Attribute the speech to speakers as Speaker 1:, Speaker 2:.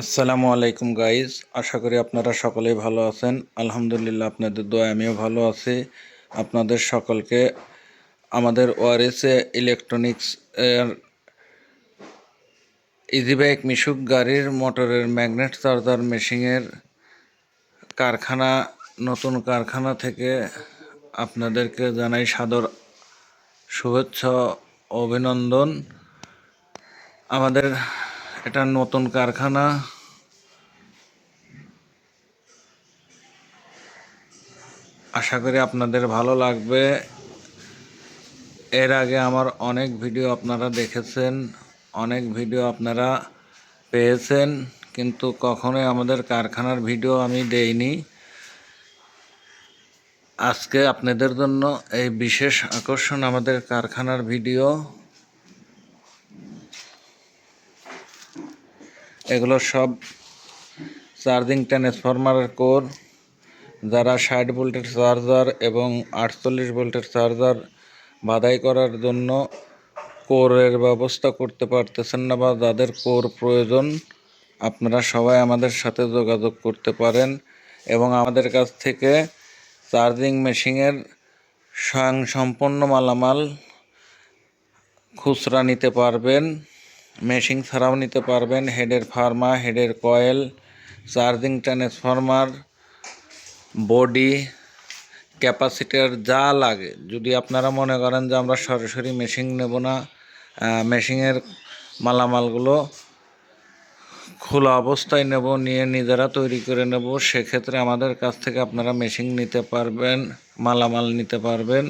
Speaker 1: আসসালামু আলাইকুম গাইজ আশা করি আপনারা সকলেই ভালো আছেন। আলহামদুলিল্লাহ আপনাদের দোয়া আমিও ভালো আছি। আপনাদের সকলকে আমাদের ওয়ারেসে ইলেকট্রনিক্স এর ইজিবাইক মিশুক গাড়ির মোটরের ম্যাগনেট চার্জার মেশিনের কারখানা, নতুন কারখানা থেকে আপনাদেরকে জানাই সাদর শুভেচ্ছা, অভিনন্দন। আমাদের এটা নতুন কারখানা। আশা করি আপনাদের ভালো লাগবে। এর আগে আমার অনেক ভিডিও আপনারা দেখেছেন, অনেক ভিডিও আপনারা পেয়েছেন, কিন্তু কখনোই আমাদের কারখানার ভিডিও আমি দেইনি। আজকে আপনাদের জন্য এই বিশেষ আকর্ষণ আমাদের কারখানার ভিডিও। এগুলো সব চার্জিং ট্রান্সফরমারের কোর, যারা ষাট ভোল্টের চার্জার এবং আটচল্লিশ ভোল্টের চার্জার বাধাই করার জন্য কোরের ব্যবস্থা করতে পারতেছেন না বা যাদের কোর প্রয়োজন, আপনারা সবাই আমাদের সাথে যোগাযোগ করতে পারেন এবং আমাদের কাছ থেকে চার্জিং মেশিনের স্বয়ং সম্পন্ন মালামাল খুচরা নিতে পারবেন। মেশিন ছাড়াও নিতে পারবেন। হেডের ফার্মা হেডের coil, charging transformer, body, capacitor যা লাগে। যদি আপনারা মনে করেন যে আমরা সরাসরি মেশিন নেব না মেশিনের মালামালগুলো খোলা অবস্থায় নেব, নিয়ে নিজেরা তৈরি করে নেব, সেক্ষেত্রে আমাদের কাছ থেকে আপনারা মেশিন নিতে পারবেন, মালামাল নিতে পারবেন।